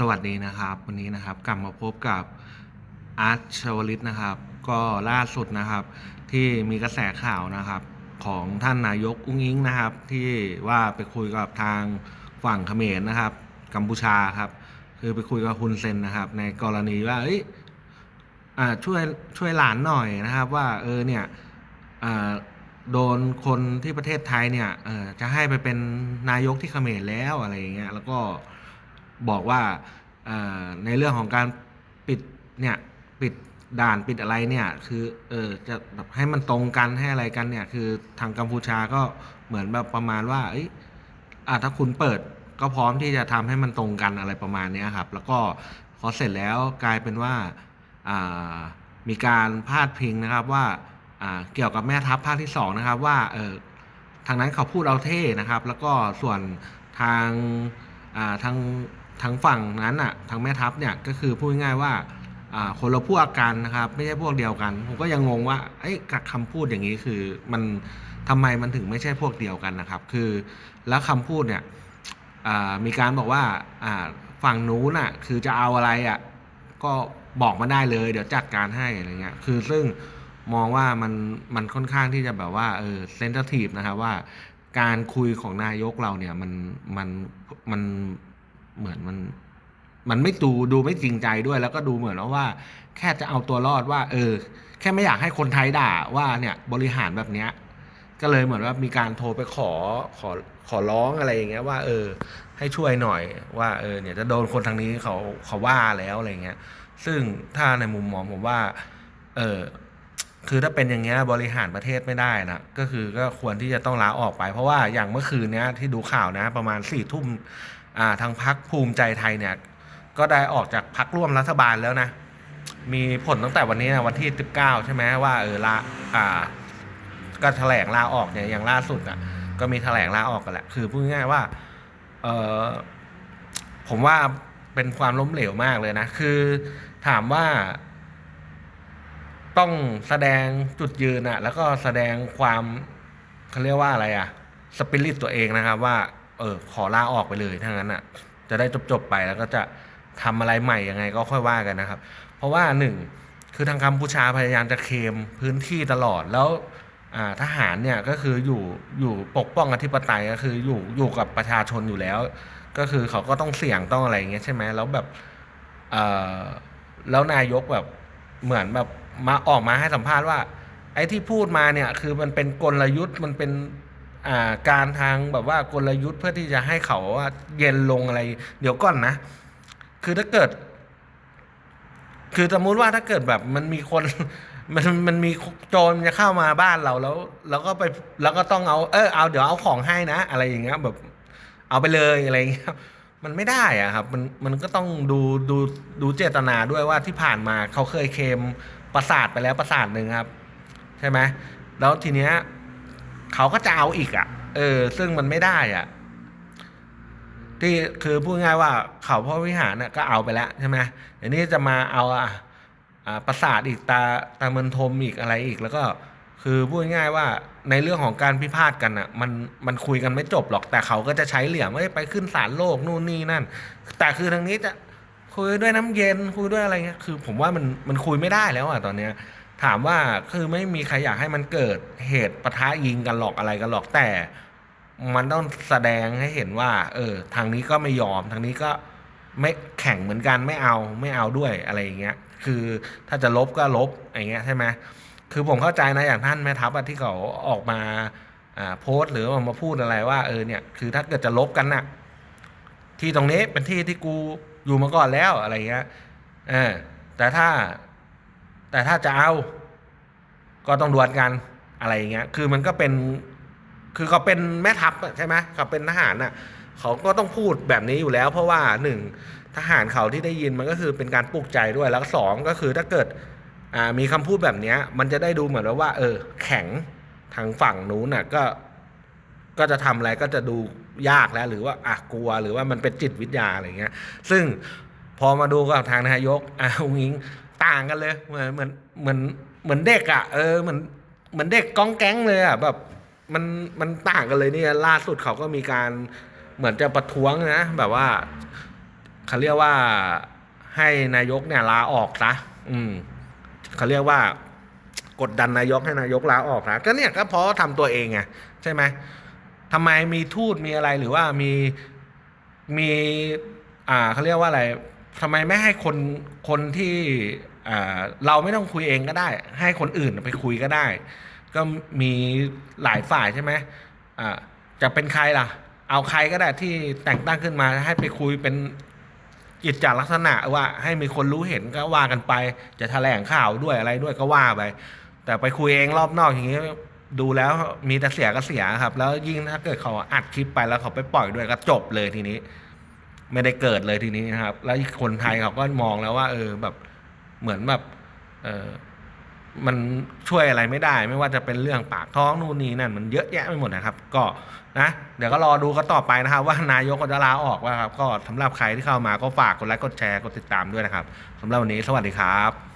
สวัสดีนะครับ วันนี้นะครับกลับมาพบกับอาร์ตชวลิตนะครับ ก็ล่าสุดนะครับ ที่มีกระแสข่าวนะครับ ของท่านนายกอุ้งอิงนะครับ ที่ว่าไปคุยกับทางฝั่งเขมรนะครับ กัมพูชาครับ คือไปคุยกับฮุนเซนนะครับ ในกรณีว่าเอ้ยอ่าช่วยช่วยหลานหน่อยนะครับ ว่าเออเนี่ยอ่าโดนคนที่ประเทศไทยเนี่ยเออจะให้ไปเป็นนายกที่เขมรแล้วอะไรอย่างเงี้ยแล้วก็ บอกว่าในเรื่องของการปิดเนี่ยปิดด่านปิดอะไรเนี่ยคือเออจะแบบให้มันตรงกันให้อะไรกันเนี่ยคือทางกัมพูชาก็เหมือนแบบประมาณว่าเอ้ยอะถ้าคุณเปิดก็พร้อมที่จะทำให้มันตรงกันอะไรประมาณนี้ครับ แล้วก็พอเสร็จแล้วกลายเป็นว่าอ่ามีการพาดพิงนะครับว่าอ่าเกี่ยวกับแม่ทัพภาคที่สองนะครับว่าเออทางนั้นเขาพูดเอาเท่นะครับ แล้วก็ส่วนทางอ่าทาง ทางฝั่งนั้นอะทางแม่ทัพเนี่ยก็คือพูดง่ายๆว่าคนละพวกกันนะครับไม่ใช่พวกเดียวกัน ผมก็ยังงงว่าไอ้ยกับคำพูดอย่างนี้คือมันทำไมมันถึงไม่ใช่พวกเดียวกันนะครับ คือแล้วคำพูดเนี่ยมีการบอกว่าฝั่งนู้นอะคือจะเอาอะไรอะก็บอกมาได้เลย เดี๋ยวจัดการให้อะไรเงี้ยคือซึ่งมองว่ามันมันค่อนข้างที่จะแบบว่าเออเซน i ทีฟนะครับว่าการคุยของนายกเราเนี่ยมันมันมัน เหมือนมันมันไม่ดูดูไม่จริงใจด้วย แล้วก็ดูเหมือนว่า แค่จะเอาตัวรอดว่า เออ แค่ไม่อยากให้คนไทยด่าว่าเนี่ยบริหารแบบเนี้ยก็เลยเหมือนว่ามีการโทรไปขอขอขอร้องอะไรอย่างเงี้ยว่า เออ ให้ช่วยหน่อยว่าเออเนี่ยจะโดนคนทางนี้เขาเขาว่าแล้วอะไรเงี้ย ซึ่งถ้าในมุมมองผมว่า เออคือถ้าเป็นอย่างเงี้ยบริหารประเทศไม่ได้นะก็คือก็ควรที่จะต้องลาออกไป เพราะว่าอย่างเมื่อคืนเนี้ยที่ดูข่าวนะ ประมาณสี่ทุ่ม ทางพักภูมิใจไทยเนี่ยก็ได้ออกจากพักร่วมรัฐบาลแล้วนะ มีผลตั้งแต่วันนี้นะวันที่สิบเก้าใช่ไหมว่าเออลาอ่าก็แถลงลาออกเนี่ยอย่างล่าสุดอะก็มีแถลงลาออกกันแหละ คือพูดง่ายๆว่าเออผมว่าเป็นความล้มเหลวมากเลยนะ คือถามว่า ต้องแสดงจุดยืนอะแล้วก็แสดงความเขาเรียกว่าอะไรอะสปิริตตัวเองนะครับว่า เออขอลาออกไปเลยถ้างั้นอะ จะได้จบๆไปแล้วก็จะทำอะไรใหม่ยังไงก็ค่อยว่ากันนะครับ เพราะว่าหนึ่งคือทางกัมพูชาพยายามจะเคลมพื้นที่ตลอดแล้วทหารเนี่ยก็คืออยู่อยู่ปกป้องอธิปไตยก็คืออยู่อยู่กับประชาชนอยู่แล้ว ก็คือเขาก็ต้องเสี่ยงต้องอะไรอย่างเงี้ยใช่ไหมแล้วแบบแล้วนายกแบบเหมือนแบบมาออกมาให้สัมภาษณ์ว่า ไอ้ที่พูดมาเนี่ยคือมันเป็นกลยุทธ์มันเป็น การทางแบบว่ากลยุทธ์เพื่อที่จะให้เขาว่าเย็นลงอะไร เดี๋ยวก่อนนะ คือถ้าเกิด คือสมมุติว่าถ้าเกิดแบบมันมีคนมันมันมีโจรจะเข้ามาบ้านเราแล้ว แล้วก็ไปแล้วก็ต้องเอาเออเอาเดี๋ยวเอาของให้นะ อะไรอย่างเงี้ยแบบ เอาไปเลยอะไรอย่างเงี้ยมันไม่ได้อะครับ มันมันก็ต้องดูดูดูเจตนาด้วยว่าที่ผ่านมาเขาเคยเคมประสาทไปแล้วประสาทหนึ่งครับ ใช่ไหมแล้วทีเนี้ย เขาก็จะเอาอีกอะ เออ ซึ่งมันไม่ได้อะ ที่คือพูดง่ายว่าเขาพระวิหารน่ะก็เอาไปแล้วใช่ไหมเดี๋ยวนี้จะมาเอาอะอ่าประสาทอีกตาตาเมินทมอีกอะไรอีกแล้วก็คือพูดง่ายว่าในเรื่องของการพิพาทกันอะมันมันคุยกันไม่จบหรอกแต่เขาก็จะใช้เหลี่ยมไปขึ้นศาลโลกนู่นนี่นั่น แต่คือทางนี้จะคุยด้วยน้ำเย็นคุยด้วยอะไรเงี้ยคือ ผมว่ามันมันคุยไม่ได้แล้วอะตอนเนี้ย ถามว่าคือไม่มีใครอยากให้มันเกิดเหตุปะทะยิงกันหรอกอะไรกันหรอกแต่มันต้องแสดงให้เห็นว่า เออ ทางนี้ก็ไม่ยอม ทางนี้ก็ไม่แข่งเหมือนกันไม่เอาไม่เอาด้วยอะไรอย่างเงี้ย คือถ้าจะลบก็ลบอย่างเงี้ยใช่ไหมคือผมเข้าใจนะอย่างท่านแม่ทัพอะที่เขาออกมาโพสต์หรือออกมาพูดอะไรว่าเออเนี่ยคือถ้าเกิดจะลบกันน่ะ ที่ตรงนี้เป็นที่ที่กูอยู่มาก่อนแล้วอะไรเงี้ยเออแต่ถ้า แต่ถ้าจะเอาก็ต้องดวลกันอะไรอย่างเงี้ย คือมันก็เป็น คือเขาเป็นแม่ทัพใช่ไหมเขาเป็นทหารอะ เขาก็ต้องพูดแบบนี้อยู่แล้ว เพราะว่าหนึ่งทหารเขาที่ได้ยินมันก็คือเป็นการปลุกใจด้วย แล้วสองก็คือถ้าเกิดมีคำพูดแบบเนี้ยมันจะได้ดูเหมือนว่า เออ แข็งทางฝั่งนู้นน่ะก็ ก็จะทำอะไรก็จะดูยากแล้ว หรือว่าอะกลัวหรือว่ามันเป็นจิตวิทยาอะไรเงี้ย ซึ่งพอมาดูกับทางนายกอะอุ้งอิง ต่างกันเลย เหมือนเหมือนเหมือนเหมือนเด็กอะเออเหมือนเหมือนเด็กก้องแก๊งเลยอะแบบมันมันต่างกันเลยเนี่ยล่าสุดเขาก็มีการเหมือนจะประท้วงนะ แบบว่าเขาเรียกว่าให้นายกเนี่ยลาออกซะอืมเขาเรียกว่ากดดันนายกให้นายกลาออกนะก็เนี่ยก็เพราะทำตัวเองไงใช่ไหมทำไมมีทูตมีอะไรหรือว่ามีมี อ่าเขาเรียกว่าอะไร ทำไมไม่ให้คนคนที่เราไม่ต้องคุยเองก็ได้ ให้คนอื่นไปคุยก็ได้ ก็มีหลายฝ่ายใช่ไหมจะเป็นใครล่ะ เอาใครก็ได้ที่แต่งตั้งขึ้นมาให้ไปคุยเป็นกิจจลักษณะว่าให้มีคนรู้เห็นก็ว่ากันไป จะแถลงข่าวด้วยอะไรด้วยก็ว่าไป แต่ไปคุยเองรอบนอกอย่างนี้ดูแล้วมีแต่เสียก็เสียครับ แล้วยิ่งถ้าเกิดเขาอัดคลิปไปแล้วเขาไปปล่อยด้วยก็จบเลยทีนี้ ไม่ได้เกิดเลยทีนี้นะครับ แล้วคนไทยเขาก็มองแล้วว่า เออแบบเหมือนแบบเออมันช่วยอะไรไม่ได้ ไม่ว่าจะเป็นเรื่องปากท้องนู่นนี่นั่นมันเยอะแยะไปหมดนะครับ ก็นะเดี๋ยวก็รอดูกันต่อไปนะครับ ว่านายกจะลาออกว่าครับ ก็สำหรับใครที่เข้ามาก็ฝากกดไลค์กดแชร์กดติดตามด้วยนะครับสำหรับวันนี้สวัสดีครับ